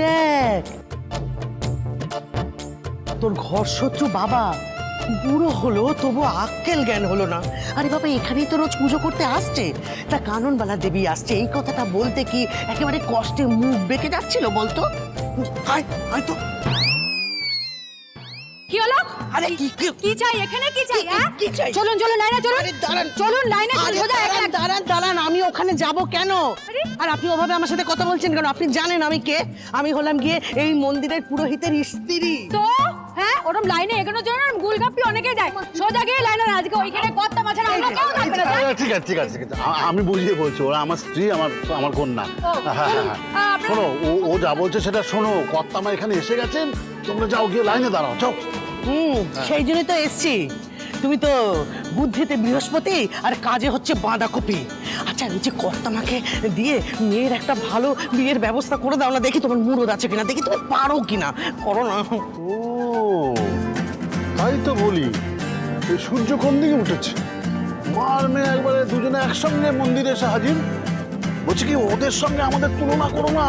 দেখ তোর ঘর শত্রু বাবা। বুড়ো হলো তবু আক্কেল জ্ঞান হলো না। আরে বাবা, এখানেই তো রোজ পুজো করতে আসছে। তা কাননবালা দেবী আসছে। এই কথাটা বলতে কি একেবারে কষ্টে মুখ বেঁকে যাচ্ছিল বলতো? আয় আয় তো। আরে কি কি? চাই? এখানে কি চাই হ্যাঁ? কি চাই? চলুন চলুন লাইনে চলুন। আরে দাঁড়ান। চলুন লাইনে চলুন সোজা দাঁড়ান, এখানে দাঁড়ান দাঁড়ান আমি ওখানে যাব কেন? আর। আপনি ওভাবে আমার সাথে কথা বলছেন কেন? আপনি জানেন আমি কে? আমি হলাম গিয়ে এই মন্দিরের পুরোহিতের স্ত্রী। তো হ্যাঁ ওরম লাইনে এগোনোর জন্য গুলগাপ্পি অনেকে যায়। সোজা গিয়ে লাইনে আজকে ওইখানে কর্তা মাছের আমরা কেউ থাকবে না আচ্ছা, ঠিক আছে ঠিক আছে ঠিক আছে। আমি বুঝিয়ে বলছি ওরা আমার স্ত্রী আমার আমার কন্যা। হ্যাঁ, হ্যাঁ, হ্যাঁ। শোনো ও ও যা বলছে সেটা শোনো কর্তামা এখানে এসে গেছেন তোমরা যাও গিয়ে লাইনে দাঁড়াও যাও হুম সেই জন্যই তো এসছি। তুমি তো বুদ্ধিতে বৃহস্পতি আর কাজে হচ্ছে বাঁধাকপি। আচ্ছা নিচে কর্তামাকে দিয়ে মেয়ের একটা ভালো বিয়ের ব্যবস্থা করে দাও না দেখি তোমার মুরদ আছে কিনা দেখি তুমি পারো কিনা। করো না। ও তাই তো বলি। সূর্য কোন দিকে উঠেছে? মার মেয়ে একবারে দুজনে একসঙ্গে মন্দিরে এসে হাজির? বলছি কি ওদের সঙ্গে আমাদের তুলনা করো না।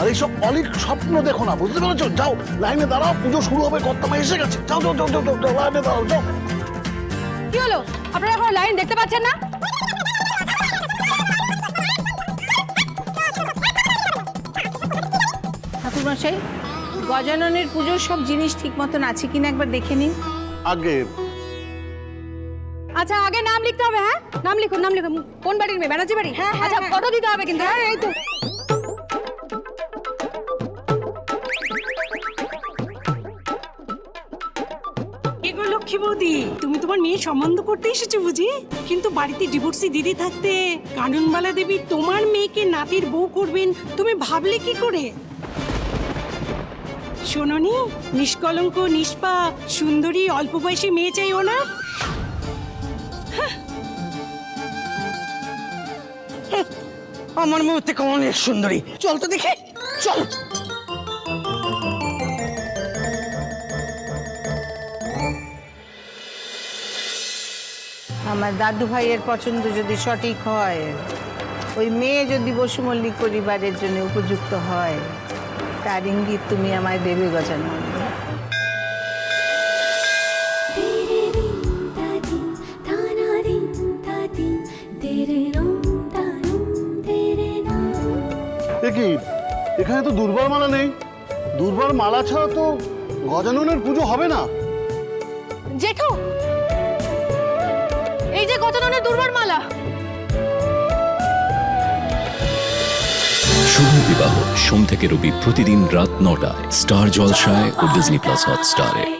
আর এইসব অলিক স্বপ্ন দেখো না বুঝতে পেরেছ? যাও লাইনে দাঁড়াও পুজো শুরু হবে কর্তামা এসে গেছে। যাও যাও যাও যাও যাও, লাইনে দাঁড়াও যাও। কি হলো? আপনারা এখন লাইন দেখতে পাচ্ছেন না? ঠাকুরমশাই গজাননের পুজোর সব জিনিস ঠিক মতন আছে কিনা একবার দেখে নিন। আগে। আচ্ছা আগে নাম লিখতে হবে হ্যাঁ? নাম লিখুন নাম লিখুন। কোন বাড়ির মেয়ে? ব্যানার্জি বাড়ি? হ্যাঁ আচ্ছা ফটো দিতে হবে কিন্তু হ্যাঁ এই তো। এগো লক্ষ্মী বৌদি। তুমি তোমার মেয়ে সম্বন্ধ করতে এসেছ বুঝি? কিন্তু বাড়িতে ডিভোর্সি দিদি থাকতে কানুনবালা দেবী তোমার মেয়েকে নাতির বউ করবেন, তুমি ভাবলে কি করে? শোনোনি, নিষ্কলঙ্ক নিষ্পাপ সুন্দরী, অল্প বয়সী মেয়ে চাই ওনার আমার মুহূর্তে অনেক সুন্দরী? চল তো দেখে, চল। আমার দাদু ভাইয়ের পছন্দ যদি সঠিক হয় ওই মেয়ে যদি বসুমল্লিক পরিবারের জন্য উপযুক্ত হয় তার ইঙ্গিত তুমি আমায় দেবে গজান এখানে তো দুর্বার মালা নেই। দুর্বার মালা ছাড়া তো গজাননের পুজো হবে না। জেঠু গজাননের দুর্বার মালা? শুভ বিবাহ, সোম থেকে রবি প্রতিদিন রাত নটায়। স্টার জলসায় ও ডিজনি প্লাস হটস্টারে